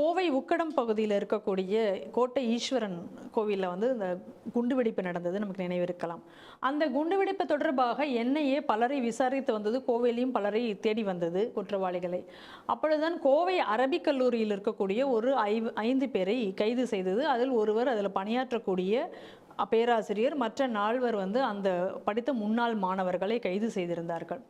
கோவை உக்கடம் பகுதியில் இருக்கக்கூடிய கோட்டை ஈஸ்வரன் கோவிலில் வந்து இந்த குண்டுவெடிப்பு நடந்தது நமக்கு நினைவிருக்கலாம். அந்த குண்டுவெடிப்பு தொடர்பாக என்ஐஏ பலரை விசாரித்து வந்தது கோவையிலையும் பலரை தேடி வந்தது குற்றவாளிகளை. அப்பொழுதுதான் கோவை அரபிக் கல்லூரியில் இருக்கக்கூடிய ஒரு ஐந்து பேரை கைது செய்தது அதில் ஒருவர் அதில் பணியாற்றக்கூடிய பேராசிரியர் மற்ற நால்வர் வந்து அந்த படித்த முன்னாள் மாணவர்களை கைது செய்திருந்தார்கள்.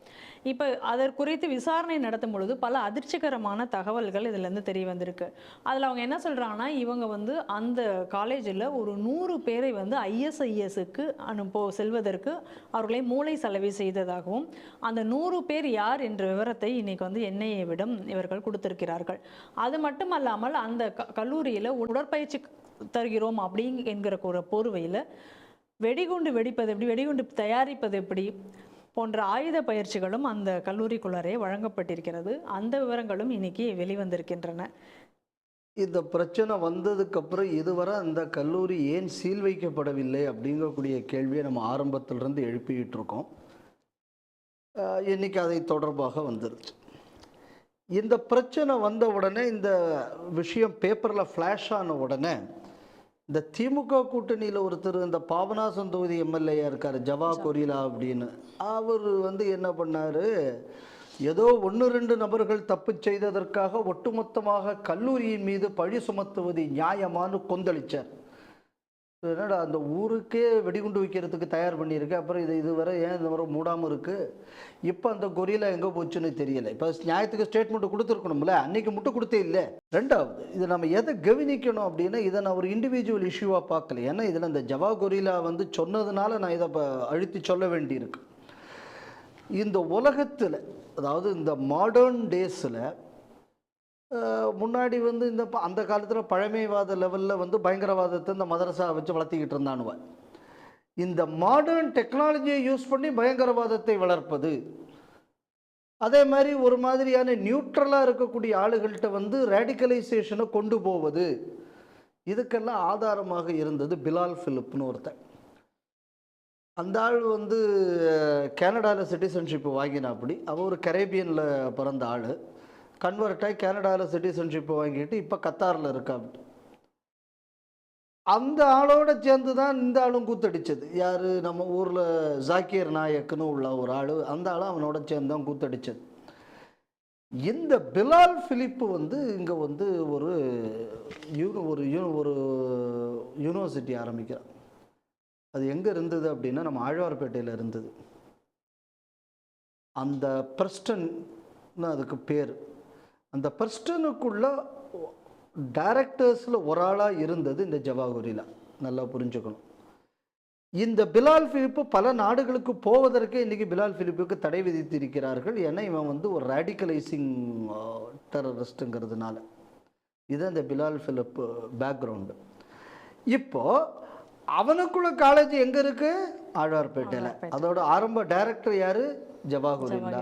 இப்போ அதற்கு குறித்து விசாரணை நடத்தும் பொழுது பல அதிர்ச்சிகரமான தகவல்கள் இதிலேருந்து தெரிய வந்திருக்கு. அதில் அவங்க என்ன சொல்கிறாங்கன்னா இவங்க வந்து அந்த காலேஜில் ஒரு நூறு பேரை வந்து ஐஎஸ்ஐஎஸ்க்கு அனுப்போ செல்வதற்கு அவர்களை மூளை செலவு செய்ததாகவும் அந்த நூறு பேர் யார் என்ற விவரத்தை இன்னைக்கு வந்து என்ஐஏவிடம் இவர்கள் கொடுத்திருக்கிறார்கள். அது மட்டுமல்லாமல் அந்த க கல்லூரியில் உடற்பயிற்சி தருகிறோம் அப்படிங்க என்கிற ஒரு போர்வையில் வெடிகுண்டு வெடிப்பது எப்படி வெடிகுண்டு தயாரிப்பது எப்படி போன்ற ஆயுத பயிற்சிகளும் அந்த கல்லூரிக்குள்ளரே வழங்கப்பட்டிருக்கிறது. அந்த விவரங்களும் இன்னைக்கு வெளிவந்திருக்கின்றன. இந்த பிரச்சனை வந்ததுக்கப்புறம் இதுவரை அந்த கல்லூரி ஏன் சீல் வைக்கப்படவில்லை அப்படிங்கக்கூடிய கேள்வியை நம்ம ஆரம்பத்திலிருந்து எழுப்பிக்கிட்டு இருக்கோம் இன்னைக்கு அதை தொடர்பாக வந்துருச்சு. இந்த பிரச்சனை வந்த உடனே இந்த விஷயம் பேப்பரில் ஃப்ளாஷ் ஆன உடனே இந்த திமுக கூட்டணியில் ஒருத்தர் இந்த பாபநாசம் தொகுதி எம்எல்ஏயா இருக்கார் ஜவா கொரிலா அப்படின்னு. அவர் வந்து என்ன பண்ணார்? ஏதோ ஒன்று ரெண்டு நபர்கள் தப்பு செய்ததற்காக ஒட்டுமொத்தமாக கல்லூரியின் மீது பழி சுமத்துவது நியாயமான்னு கொந்தளிச்சார். என்னடா அந்த ஊருக்கே வெடிகுண்டு வைக்கிறதுக்கு தயார் பண்ணியிருக்கு. அப்புறம் இது இதுவரை ஏன் இந்த முறை மூடாமல் இருக்குது இப்போ அந்த கொரியில எங்கே போச்சுன்னு தெரியல. இப்போ நியாயத்துக்கு ஸ்டேட்மெண்ட் கொடுத்துருக்கணும்ல? அன்றைக்கி மட்டும் கொடுத்தே இல்லை. ரெண்டாவது இது நம்ம எதை கவனிக்கணும் அப்படின்னா இதை நான் ஒரு இண்டிவிஜுவல் இஷ்யூவாக பார்க்கல. ஏன்னா இதில் இந்த ஜவா கொரிலா வந்து சொன்னதுனால நான் இதை இப்போ அழுத்தி சொல்ல வேண்டியிருக்கு. இந்த உலகத்தில் அதாவது இந்த மாடர்ன் டேஸில் முன்னாடி வந்து இந்த ப- அந்த காலத்தில் பழமைவாத லெவலில் வந்து பயங்கரவாதத்தை இந்த மதரசா வச்சு வளர்த்திக்கிட்டு இருந்தானுவன் இந்த மாடர்ன் டெக்னாலஜியை யூஸ் பண்ணி பயங்கரவாதத்தை வளர்ப்பது. அதே மாதிரி ஒரு மாதிரியான நியூட்ரலாக இருக்கக்கூடிய ஆளுகள்கிட்ட வந்து ரேடிக்கலைசேஷனை கொண்டு போவது. இதுக்கெல்லாம் ஆதாரமாக இருந்தது பிலால் ஃபிலிப்னு ஒருத்தன். அந்த ஆள் வந்து கனடாவில் சிட்டிசன்ஷிப் வாங்கினாப்படி. அவன் ஒரு கரேபியனில் பிறந்த ஆள். கன்வெர்ட் ஆகி கனடாவில் சிட்டிசன்ஷிப் வாங்கிட்டு இப்போ கத்தாரில் இருக்கா அந்த ஆளோட சேர்ந்து தான் இந்த ஆளும் கூத்தடிச்சது. யார்? நம்ம ஊரில் ஜாக்கிர் நாயக்னு உள்ள ஒரு ஆள் அந்த ஆளும் அவனோட சேர்ந்து தான் கூத்தடிச்சது. இந்த பிலால் ஃபிலிப்பு வந்து இங்கே வந்து ஒரு யூனி ஒரு யூ ஒரு யூனிவர்சிட்டி ஆரம்பிக்கிறான். அது எங்கே இருந்தது அப்படின்னா நம்ம ஆழ்வார்பேட்டையில் இருந்தது. அந்த பிரஸ்டன் அதுக்கு பேர். அந்த பிரஸ்டனுக்குள்ள டைரக்டர்ஸில் ஒரு ஆளாக இருந்தது இந்த ஜவாகுரிலா நல்லா புரிஞ்சுக்கணும். இந்த பிலால் பிலிப்பு பல நாடுகளுக்கு போவதற்கே இன்றைக்கி பிலால் பிலிப்புக்கு தடை விதித்திருக்கிறார்கள் ஏன்னா இவன் வந்து ஒரு ரேடிக்கலைசிங் டெரரிஸ்ட்டுங்கிறதுனால இது அந்த பிலால் பிலிப் பேக்ரவுண்டு இப்போ அவனுக்குள்ள காலேஜ் எங்க இருக்கு? ஆழ்வார்பேட்டையில். ஆழ்வார்பேட்டை. அதோட ஆரம்ப டைரக்டர் யாரு? ஜவாஹுரில்லா.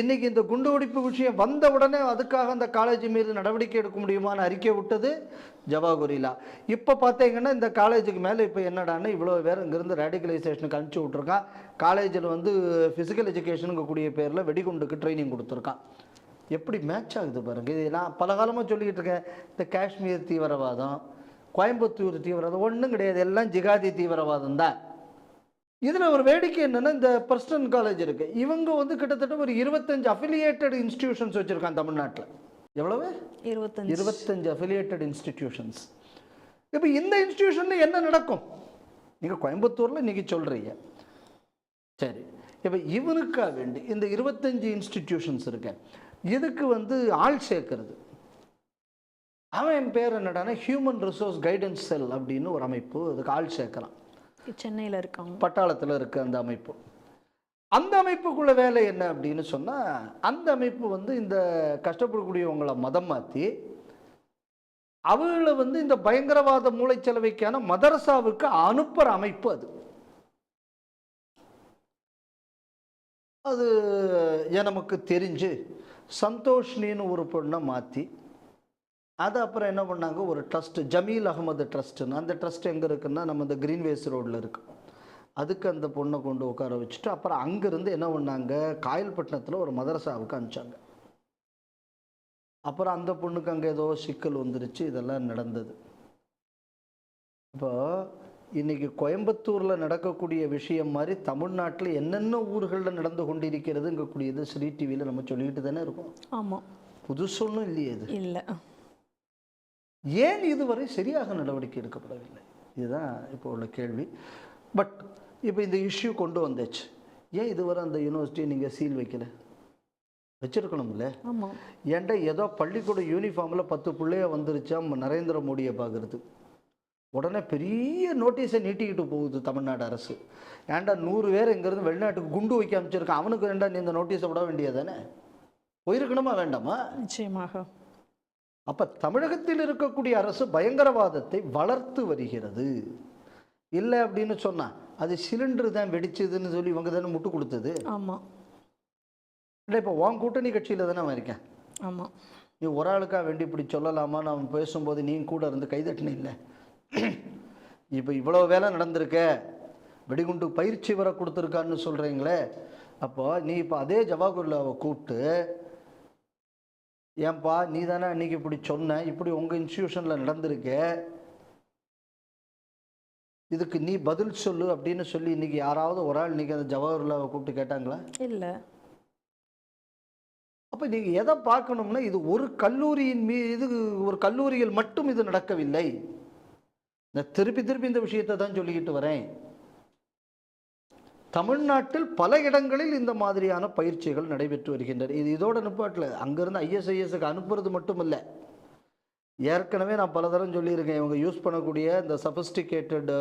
இன்னைக்கு இந்த குண்டு வெடிப்பு விஷயம் வந்த உடனே அதுக்காக அந்த காலேஜ் மீது நடவடிக்கை எடுக்க முடியுமான்னு அறிக்கை விட்டது ஜவாகுரிலா இப்போ பார்த்தீங்கன்னா இந்த காலேஜுக்கு மேலே இப்போ என்னடான்னு இவ்வளோ பேர் இங்கேருந்து ரேடிகலைசேஷனுக்கு அனுப்பிச்சி விட்ருக்கான் காலேஜில் வந்து ஃபிசிக்கல் எஜுகேஷனுக்கு கூடிய பேரில் வெடிகுண்டுக்கு ட்ரைனிங் கொடுத்துருக்கான் எப்படி மேட்ச் ஆகுது பாருங்க. இது நான் பல காலமாக சொல்லிக்கிட்டு இருக்கேன். இந்த காஷ்மீர் தீவிரவாதம் கோயம்புத்தூர் தீவிரவாதம் ஒன்றும் கிடையாது. எல்லாம் ஜிகாதி தீவிரவாதம் தான். இதில் ஒரு வேடிக்கை என்னன்னா இந்த பிரஸ்டன் காலேஜ் இருக்கு. இவங்க வந்து கிட்டத்தட்ட ஒரு இருபத்தஞ்சு அஃபிலியேட்டட் இன்ஸ்டிடியூஷன்ஸ் வச்சுருக்காங்க தமிழ்நாட்டில். எவ்வளவு? இருபத்தஞ்சு. இருபத்தஞ்சு அஃபிலியேட்டட் இன்ஸ்டிடியூஷன்ஸ் இப்போ இந்த இன்ஸ்டிடியூஷனில் என்ன நடக்கும்? நீங்கள் கோயம்புத்தூரில் இன்னைக்கு சொல்கிறீங்க சரி. இப்போ இவனுக்காக வேண்டி இந்த இருபத்தஞ்சு இன்ஸ்டிடியூஷன்ஸ் இருக்கு. இதுக்கு வந்து ஆள் சேர்க்கறது. அவன் என் பேர் என்னடான்னா ஹியூமன் ரிசோர்ஸ் கைடன்ஸ் செல் அப்படின்னு ஒரு அமைப்பு அதுக்கு ஆள் சேர்க்குறான். சென்னையில் இருக்காங்க பட்டாளத்தில் இருக்க அந்த அமைப்பு. அந்த அமைப்புக்குள்ள வேலை என்ன அப்படின்னு சொன்னால் அந்த அமைப்பு வந்து இந்த கஷ்டப்படக்கூடியவங்களை மதம் மாற்றி அவங்கள வந்து இந்த பயங்கரவாத மூளைச்சலவைக்கான மதரசாவுக்கு அனுப்புகிற அமைப்பு அது. அது ஏன் நமக்கு தெரிஞ்சு சந்தோஷினின்னு ஒரு பொண்ணை மாற்றி அது அப்புறம் என்ன பண்ணாங்க? ஒரு ட்ரஸ்ட் ஜமீல் அகமது ட்ரஸ்ட்டுன்னு அந்த ட்ரஸ்ட் எங்கே இருக்குன்னா நம்ம இந்த கிரீன்வேஸ் ரோட்டில் இருக்கு. அதுக்கு அந்த பொண்ணை கொண்டு உட்கார வச்சுட்டு அப்புறம் அங்கேருந்து என்ன பண்ணாங்க? காயல்பட்டினத்தில் ஒரு மதரசாவுக்கு அனுப்பிச்சாங்க. அப்புறம் அந்த பொண்ணுக்கு அங்கே ஏதோ சிக்கல் வந்துருச்சு. இதெல்லாம் நடந்தது. இப்போ இன்னைக்கு கோயம்புத்தூரில் நடக்கக்கூடிய விஷயம் மாதிரி தமிழ்நாட்டில் என்னென்ன ஊர்களில் நடந்து கொண்டிருக்கிறதுங்கக்கூடியது ஸ்ரீ டிவியில் நம்ம சொல்லிக்கிட்டு தானே இருக்கோம். ஆமாம் புதுசு ஒன்றும் இல்லையே இது. இல்லை. ஏன் இதுவரை சரியாக நடவடிக்கை எடுக்கப்படவில்லை? இதுதான் இப்போ உள்ள கேள்வி. பட் இப்போ இந்த இஷ்யூ கொண்டு வந்தாச்சு. ஏன் இதுவரை அந்த யூனிவர்சிட்டியை நீங்கள் சீல் வைக்கல? வச்சிருக்கணும்ல. ஆமாம் ஏன்டா ஏதோ பள்ளிக்கூட யூனிஃபார்மில் பத்து பிள்ளைய வந்துருச்சா ம- நரேந்திர மோடியை பார்க்குறது உடனே பெரிய நோட்டீஸை நீட்டிக்கிட்டு போகுது தமிழ்நாடு அரசு. ஏன்டா நூறு பேர் இங்கேருந்து வெளிநாட்டுக்கு குண்டு வைக்க அமைச்சிருக்கான் அவனுக்கு வேண்டா நீ இந்த நோட்டீஸை விட வேண்டியதானே போயிருக்கணுமா? வேண்டாமா? நிச்சயமாக. அப்ப தமிழகத்தில் இருக்கக்கூடிய அரசு பயங்கரவாதத்தை வளர்த்து வருகிறது. இல்லை அப்படின்னு சொன்னா அது சிலிண்டர் தான் வெடிச்சதுன்னு சொல்லி இவங்க தானே முட்டு கொடுத்தது. ஆமாம் இல்லை இப்போ உன் கூட்டணி கட்சியில் தானே அவன் இருக்கேன். ஆமாம் நீ ஒரு ஆளுக்காக வேண்டி இப்படி சொல்லலாமா? நான் பேசும்போது நீ கூட இருந்து கைதட்டின இல்லை. இப்போ இவ்வளோ வேலை நடந்திருக்க. வெடிகுண்டு பயிற்சி வர கொடுத்துருக்கான்னு சொல்கிறீங்களே அப்போ நீ இப்போ அதே ஜவாஹர்லாவை கூப்பிட்டு ஏன்பா நீ தானே அன்னைக்கு இப்படி சொன்ன? இப்படி உங்கள் இன்ஸ்டியூஷனில் நடந்திருக்க. இதுக்கு நீ பதில் சொல்லு அப்படின்னு சொல்லி இன்னைக்கு யாராவது ஒரு ஆள் இன்னைக்கு அந்த ஜவஹர்லாவை கூப்பிட்டு கேட்டாங்களா? இல்லை. அப்போ நீங்கள் எதை பார்க்கணும்னா இது ஒரு கல்லூரியின் மீது ஒரு கல்லூரியில் மட்டும் இது நடக்கவில்லை. நான் திருப்பி திருப்பி இந்த விஷயத்தை தான் சொல்லிக்கிட்டு வரேன். தமிழ்நாட்டில் பல இடங்களில் இந்த மாதிரியான பயிற்சிகள் நடைபெற்று வருகின்றன. இது இதோட நிப்பாட்டில் அங்கேருந்து ஐஎஸ்ஐஎஸ்க்கு அனுப்புறது மட்டும் இல்லை ஏற்கனவே நான் பல தரம் சொல்லியிருக்கேன். இவங்க யூஸ் பண்ணக்கூடிய இந்த சஃபஸ்டிகேட்டட்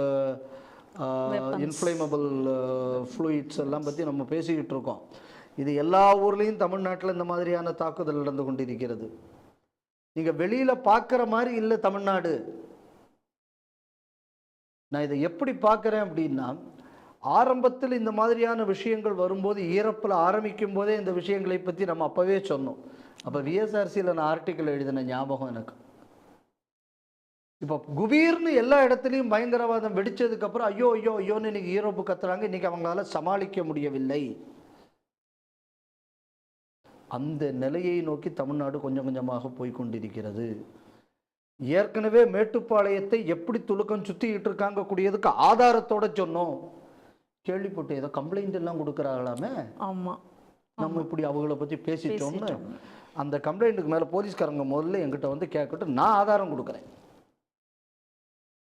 Weapons. இன்ஃப்ளேமபிள் ஃப்ளூயிட்ஸ் எல்லாம் பற்றி நம்ம பேசிக்கிட்டு இருக்கோம். இது எல்லா ஊர்லேயும் தமிழ்நாட்டில் இந்த மாதிரியான தாக்குதல் நடந்து கொண்டிருக்கிறது. நீங்கள் வெளியில் பார்க்குற மாதிரி இல்லை தமிழ்நாடு. நான் இதை எப்படி பார்க்குறேன் அப்படின்னா ஆரம்பத்தில் இந்த மாதிரியான விஷயங்கள் வரும்போது ஈரப்பில் ஆரம்பிக்கும் போதே இந்த விஷயங்களை பற்றி நம்ம அப்போவே சொன்னோம். அப்போ விஎஸ்ஆர்சியில் நான் ஆர்டிக்கல் எழுதின ஞாபகம் எனக்கு. இப்போ குபீர்னு எல்லா இடத்துலையும் பயங்கரவாதம் வெடிச்சதுக்கப்புறம் ஐயோ ஐயோ ஐயோன்னு இன்னைக்கு ஈரோப்பு கத்துறாங்க. இன்றைக்கி அவங்களால சமாளிக்க முடியவில்லை. அந்த நிலையை நோக்கி தமிழ்நாடு கொஞ்சம் கொஞ்சமாக போய்கொண்டிருக்கிறது. ஏற்கனவே மேட்டுப்பாளையத்தை எப்படி துலுக்கம் சுற்றிக்கிட்டு இருக்காங்க கூடியதுக்கு ஆதாரத்தோட சொன்னோம். கேள்விப்பட்டு ஏதோ கம்ப்ளைண்ட் எல்லாம் கொடுக்குறாங்களாமே? ஆமாம் நம்ம இப்படி அவங்கள பற்றி பேசிட்டோம்னு பேசிட்டோம். அந்த கம்ப்ளைண்ட்டுக்கு மேலே போலீஸ்காரங்க முதல்ல என்கிட்ட வந்து கேட்கட்டும். நான் ஆதாரம் கொடுக்குறேன்.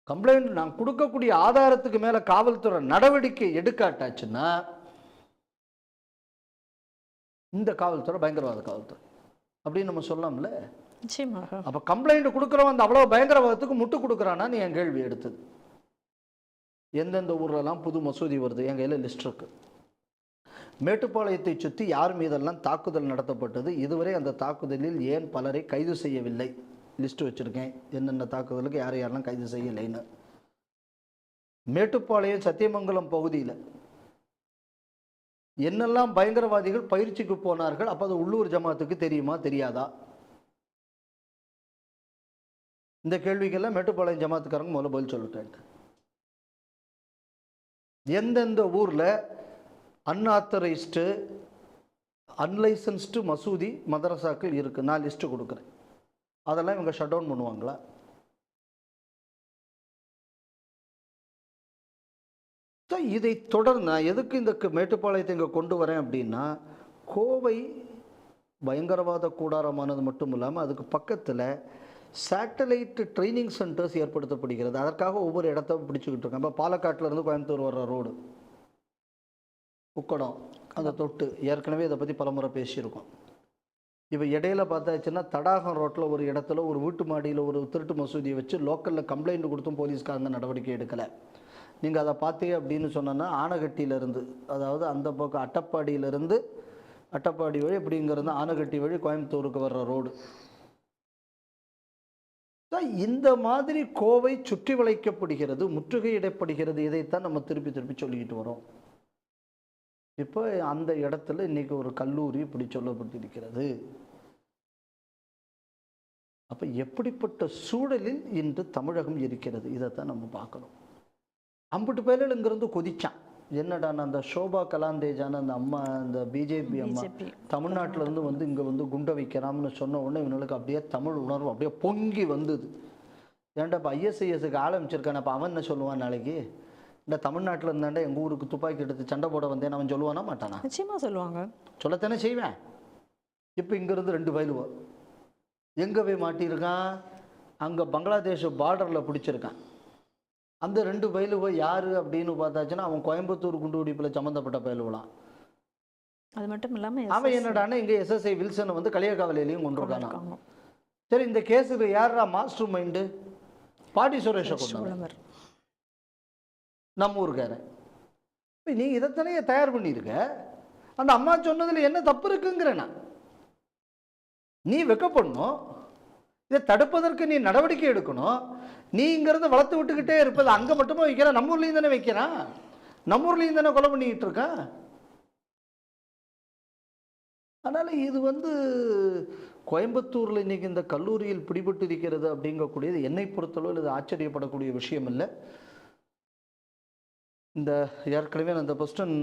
கம்ப்ளைண்ட் நான் கொடுக்கக்கூடிய ஆதாரத்துக்கு மேலே காவல்துறை நடவடிக்கை எடுக்காட்டாச்சுன்னா இந்த காவல்துறை பயங்கரவாத காவல்துறை. அப்படின்னு நம்ம சொல்லலாம்ல அப்போ கம்ப்ளைண்ட் கொடுக்குறவன் அந்த அவ்வளோ பயங்கரவாதத்துக்கு முட்டு கொடுக்குறானான்னு என் கேள்வி எடுத்தது. எந்தெந்த ஊர்லலாம் புது மசூதி வருது என் கையில் லிஸ்ட் இருக்கு. மேட்டுப்பாளையத்தை சுற்றி யார் மீதெல்லாம் தாக்குதல் நடத்தப்பட்டது? இதுவரை அந்த தாக்குதலில் ஏன் பலரை கைது செய்யவில்லை? லிஸ்ட் வச்சுருக்கேன். என்னென்ன தாக்குதலுக்கு யார் யாரெல்லாம் கைது செய்யலைன்னு. மேட்டுப்பாளையம் சத்தியமங்கலம் பகுதியில் என்னெல்லாம் பயங்கரவாதிகள் பயிற்சிக்கு போனார்கள்? அப்போ அது உள்ளூர் ஜமாத்துக்கு தெரியுமா? தெரியாதா? இந்த கேள்விக்கெல்லாம் மேட்டுப்பாளையம் ஜமாத்துக்காரங்க முதல்ல பதில் சொல்லிட்டேன் எந்தெந்த ஊரில் அன்ஆத்தரைஸ்டு அன்லைசன்ஸ்டு மசூதி மதரசாக்கள் இருக்குது நான் லிஸ்ட்டு கொடுக்குறேன். அதெல்லாம் இவங்க ஷட் டவுன் பண்ணுவாங்களா? So, இதை தொடர்ந்து நான் எதுக்கு இந்த க- மேட்டுப்பாளையத்தை இங்கே கொண்டு வரேன் அப்படின்னா கோவை பயங்கரவாத கூடாரமானது மட்டும் இல்லாமல் அதுக்கு பக்கத்தில் சேட்டலைட் ட்ரைனிங் சென்டர்ஸ் ஏற்படுத்தப்படுகிறது. அதற்காக ஒவ்வொரு இடத்த பிடிச்சிக்கிட்டு இருக்கோம் இப்போ பாலக்காட்டிலேருந்து கோயம்புத்தூர் வர்ற ரோடு உக்கடம் அந்த தொட்டு. ஏற்கனவே இதை பற்றி பலமுறை பேசியிருக்கோம். இப்போ இடையில பார்த்தாச்சுன்னா தடாகம் ரோட்டில் ஒரு இடத்துல ஒரு வீட்டு மாடியில் ஒரு திருட்டு மசூதியை வச்சு லோக்கலில் கம்ப்ளைண்ட் கொடுத்தும் போலீஸ்காரங்க நடவடிக்கை எடுக்கலை. நீங்கள் அதை பார்த்தீங்க அப்படின்னு சொன்னோன்னா ஆனகட்டியிலேருந்து அதாவது அந்த பக்கம் அட்டப்பாடியிலேருந்து அட்டப்பாடி வழி இப்படிங்கிறது ஆனகட்டி வழி கோயம்புத்தூருக்கு வர்ற ரோடு இந்த மாதிரி கோவை சுற்றி வளைக்கப்படுகிறது முற்றுகையிடப்படுகிறது இதைத்தான் நம்ம திருப்பி திருப்பி சொல்லிக்கிட்டு வரோம். இப்போ அந்த இடத்துல இன்னைக்கு ஒரு கல்லூரி இப்படி சொல்லப்பட்டிருக்கிறது. அப்போ எப்படிப்பட்ட சூழலில் இன்று தமிழகம் இருக்கிறது? இதைத்தான் நம்ம பார்க்கணும். அம்புட்டு பேரில் இங்கிருந்து கொதிச்சான். என்னடான்னா அந்த சோபா கலாந்தேஜான அந்த அம்மா அந்த பிஜேபி அம்மா பிஜேபி தமிழ்நாட்டுல இருந்து வந்து இங்க வந்து குண்டை வைக்கிறாம்னு சொன்ன உடனே இவனுக்கு அப்படியே தமிழ் உணர்வு அப்படியே பொங்கி வந்தது. ஏன்டா இப்போ ஐஎஸ்ஐஎஸ்க்கு ஆரம்பிச்சிருக்கானே அப்போ அவன் என்ன சொல்லுவான் நாளைக்கு? இந்த தமிழ்நாட்டில் இருந்தாண்டா எங்கள் ஊருக்கு துப்பாக்கி எடுத்து சண்டை போட வந்தேன் அவன் சொல்லுவானா மாட்டானா? நிச்சயமா சொல்லுவாங்க. சொல்லத்தானே செய்வேன். இப்போ இங்கேருந்து ரெண்டு வயலுவோ எங்கே போய் மாட்டியிருக்கான்? அங்கே பங்களாதேஷ் பார்டரில் பிடிச்சிருக்கான். அந்த ரெண்டு பயிலுவோ யார் அப்படின்னு பார்த்தாச்சுன்னா அவன் கோயம்புத்தூர் குண்டு வெடிப்பில் சம்மந்தப்பட்ட பயிலுவலாம். அது மட்டும் இல்லாம அவன் என்னடான்னா இங்கே எஸ்எஸ்ஐ வில்சனை வந்து களியக்காவலையிலையும் கொண்டிருக்கானா இருக்காங்க சரி இந்த கேஸுக்கு யாரா மாஸ்டர் மைண்டு பாட்டி சுரேஷை கொண்டாங்க புலவர் நம்ம ஊருக்காரன். நீ இதைத்தானே தயார் பண்ணியிருக்க. அந்த அம்மா சொன்னதில் என்ன தப்பு இருக்குங்கிறேன்? நான் நீ வெக்கப்படணும். இதை தடுப்பதற்கு நீ நடவடிக்கை எடுக்கணும். நீ இங்கிருந்து வளர்த்து விட்டுக்கிட்டே இருப்பது அங்கே மட்டுமா வைக்கிறேன் நம்ம ஊர்லேயும் தானே வைக்கிறான் நம்ம ஊர்லேயும் தானே கொலை பண்ணிக்கிட்டு இருக்கான் அதனால் இது வந்து கோயம்புத்தூரில் இன்னைக்கு இந்த கல்லூரியில் பிடிபட்டு இருக்கிறது அப்படிங்கக்கூடியது என்னை பொறுத்தளவு இது ஆச்சரியப்படக்கூடிய விஷயம் இல்லை இந்த ஏற்கனவே அந்த பஸ்டன்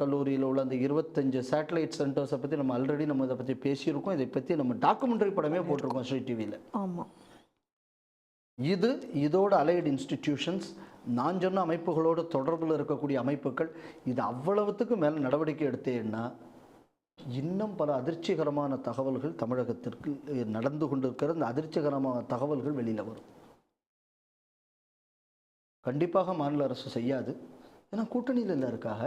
கல்லூரியில் உள்ள அந்த இருபத்தஞ்சு சேட்டலைட் சென்டர்ஸை பற்றி நம்ம ஆல்ரெடி நம்ம இதை பற்றி பேசியிருக்கோம். இதை பற்றி நம்ம டாக்குமெண்ட்ரி படமே போட்டிருக்கோம் ஸ்ரீ டிவியில் ஆமா. இது இதோட அலைடு இன்ஸ்டிடியூஷன்ஸ் நான் சொன்ன அமைப்புகளோட தொடர்பில் இருக்கக்கூடிய அமைப்புகள் இது அவ்வளவுத்துக்கு மேலே நடவடிக்கை எடுத்தேன்னா இன்னும் பல அதிர்ச்சிகரமான தகவல்கள் தமிழகத்திற்கு நடந்து கொண்டிருக்கிற இந்த அதிர்ச்சிகரமான தகவல்கள் வெளியில் வரும். கண்டிப்பாக மாநில அரசு செய்யாது. ஏன்னா கூட்டணியில் இல்லை இருக்காக.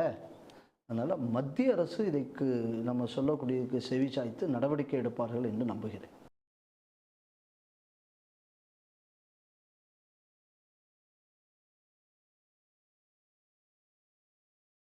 அதனால் மத்திய அரசு இதைக்கு நம்ம சொல்லக்கூடியதுக்கு செவி சாய்த்து நடவடிக்கை எடுப்பார்கள் என்று நம்புகிறேன்.